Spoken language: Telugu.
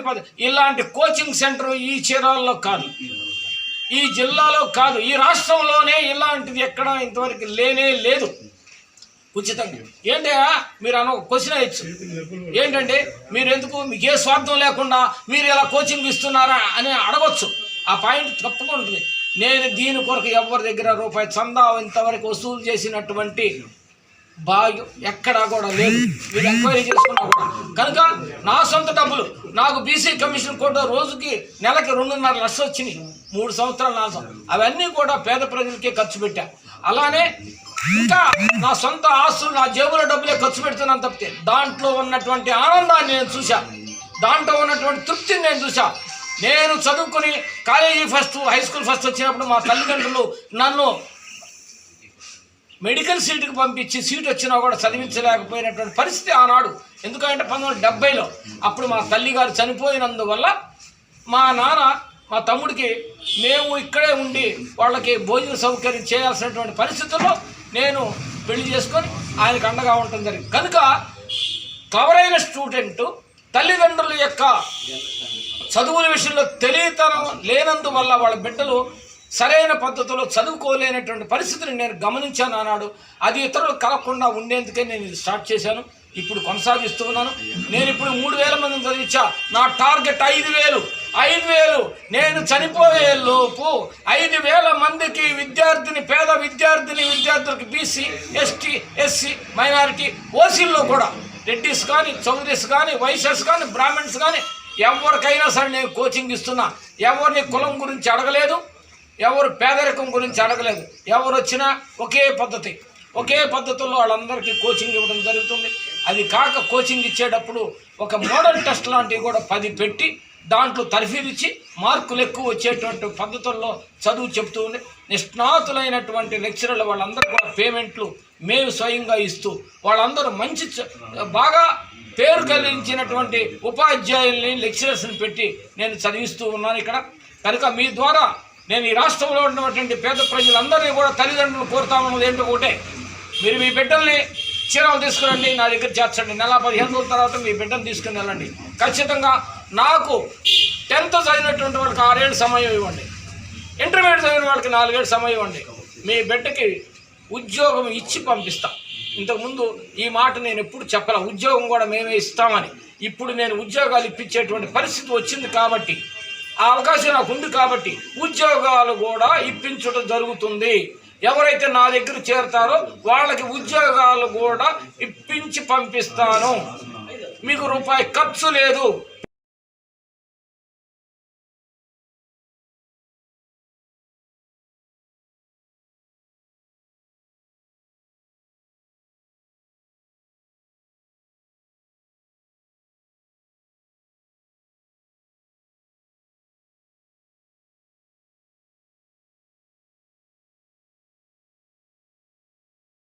పద ఇలాంటి కోచింగ్ సెంటర్ ఈ చీరాల్లో కాదు. ఈ జిల్లాలో కాదు. ఈ రాష్ట్రంలోనే ఇలాంటిది ఎక్కడ ఇంతవరకు లేనే లేదు. ఉచితంగా. ఏంటి మీరు అన్న క్వశ్చన్ అయ్యచ్చు ఏంటంటే మీరు ఎందుకు మీకు ఏ స్వార్థం లేకుండా మీరు ఇలా కోచింగ్ ఇస్తున్నారా అని అడగచ్చు. ఆ పాయింట్ తప్పకుండా ఉంటుంది. నేను దీని కొరకు ఎవరి దగ్గర రూపాయి చందా ఇంతవరకు వసూలు చేసినటువంటి భాగ్యం ఎక్కడా కూడా లేదు. మీరు ఎంక్వైరీ చేసుకున్నా కూడా. కనుక నా సొంత డబ్బులు నాకు బీసీ కమిషన్ కూడా రోజుకి నెలకి రెండున్నర లక్షలు వచ్చినాయి. మూడు సంవత్సరాలు నా అవన్నీ కూడా పేద ప్రజలకే ఖర్చు పెట్టా. అలానే ఇంకా నా సొంత ఆస్తులు నా జేబులో డబ్బులే ఖర్చు పెడుతున్నాను తప్పితే దాంట్లో ఉన్నటువంటి ఆనందాన్ని నేను చూశా. దాంట్లో ఉన్నటువంటి తృప్తిని నేను చూశా. నేను చదువుకుని college first high school first వచ్చినప్పుడు మా తల్లిదండ్రులు నన్ను మెడికల్ సీటుకి పంపించి సీట్ వచ్చినా కూడా చదివించలేకపోయినటువంటి పరిస్థితి ఆనాడు. ఎందుకంటే పంతొమ్మిది డెబ్బైలో అప్పుడు మా తల్లిగారు చనిపోయినందువల్ల మా నాన్న మా తమ్ముడికి మేము ఇక్కడే ఉండి వాళ్ళకి భోజన సౌకర్యం చేయాల్సినటువంటి పరిస్థితుల్లో నేను పెళ్ళి చేసుకొని ఆయనకు అండగా ఉండటం జరిగింది. కనుక క్లవరైన స్టూడెంట్ తల్లిదండ్రుల యొక్క చదువుల విషయంలో తెలియతనం లేనందువల్ల వాళ్ళ బిడ్డలు సరైన పద్ధతిలో చదువుకోలేనటువంటి పరిస్థితిని నేను గమనించాను అన్నాడు అది ఇతరులు కలగకుండా ఉండేందుకే నేను ఇది స్టార్ట్ చేశాను. ఇప్పుడు కొనసాగిస్తూ ఉన్నాను. నేను ఇప్పుడు మూడు వేల మందిని చదివించా. నా టార్గెట్ ఐదు వేలు. ఐదు వేలు. నేను చనిపోయే లోపు ఐదు వేల మందికి విద్యార్థిని పేద విద్యార్థిని విద్యార్థులకు బీసీ ఎస్టీ ఎస్సీ మైనారిటీ ఓసీల్లో కూడా రెడ్డిస్ కానీ చౌదరీస్ కానీ వైశ్యస్ కానీ బ్రాహ్మణ్స్ కానీ ఎవరికైనా సరే నేను కోచింగ్ ఇస్తున్నా. ఎవరిని కులం గురించి అడగలేదు. ఎవరు పేదరికం గురించి అడగలేదు. ఎవరు వచ్చినా ఒకే పద్ధతి. ఒకే పద్ధతుల్లో వాళ్ళందరికీ కోచింగ్ ఇవ్వడం జరుగుతుంది. అది కాక కోచింగ్ ఇచ్చేటప్పుడు ఒక మోడల్ టెస్ట్ లాంటివి కూడా పది పెట్టి దాంట్లో తర్ఫీదు ఇచ్చి మార్కులు ఎక్కువ వచ్చేటువంటి పద్ధతుల్లో చదువు చెప్తూ ఉంది నిష్ణాతులైనటువంటి లెక్చరర్లు వాళ్ళందరూ కూడా పేమెంట్లు మేము స్వయంగా ఇస్తూ వాళ్ళందరూ మంచి చ- బాగా పేరు కలిగించినటువంటి ఉపాధ్యాయుల్ని లెక్చరర్స్ని పెట్టి నేను చదివిస్తూ ఉన్నాను ఇక్కడ. కనుక మీ ద్వారా నేను ఈ రాష్ట్రంలో ఉన్నటువంటి పేద ప్రజలందరినీ కూడా తల్లిదండ్రులు కోరుతా ఉన్నది ఏంటో ఒకటే. మీరు మీ బిడ్డల్ని చీరాలు తీసుకురండి నా దగ్గర చేర్చండి. నెల పదిహేను రోజుల తర్వాత మీ బిడ్డను తీసుకుని వెళ్ళండి. ఖచ్చితంగా నాకు టెన్త్ చదివినటువంటి వాళ్ళకి ఆరేళ్ళు సమయం ఇవ్వండి. ఇంటర్మీడియట్ చదివిన వాళ్ళకి నాలుగేళ్ళు సమయం ఇవ్వండి. మీ బిడ్డకి ఉద్యోగం ఇచ్చి పంపిస్తాం. ఇంతకుముందు ఈ మాట నేను ఎప్పుడు చెప్పలే. ఉద్యోగం కూడా మేమే ఇస్తామని. ఇప్పుడు నేను ఉద్యోగాలు ఇప్పించేటువంటి పరిస్థితి వచ్చింది కాబట్టి ఆ అవకాశం నాకు ఉంది కాబట్టి ఉద్యోగాలు కూడా ఇప్పించడం జరుగుతుంది. ఎవరైతే నా దగ్గర చేరతారో వాళ్ళకి ఉద్యోగాలు కూడా ఇప్పించి పంపిస్తాను. మీకు రూపాయి ఖర్చు లేదు.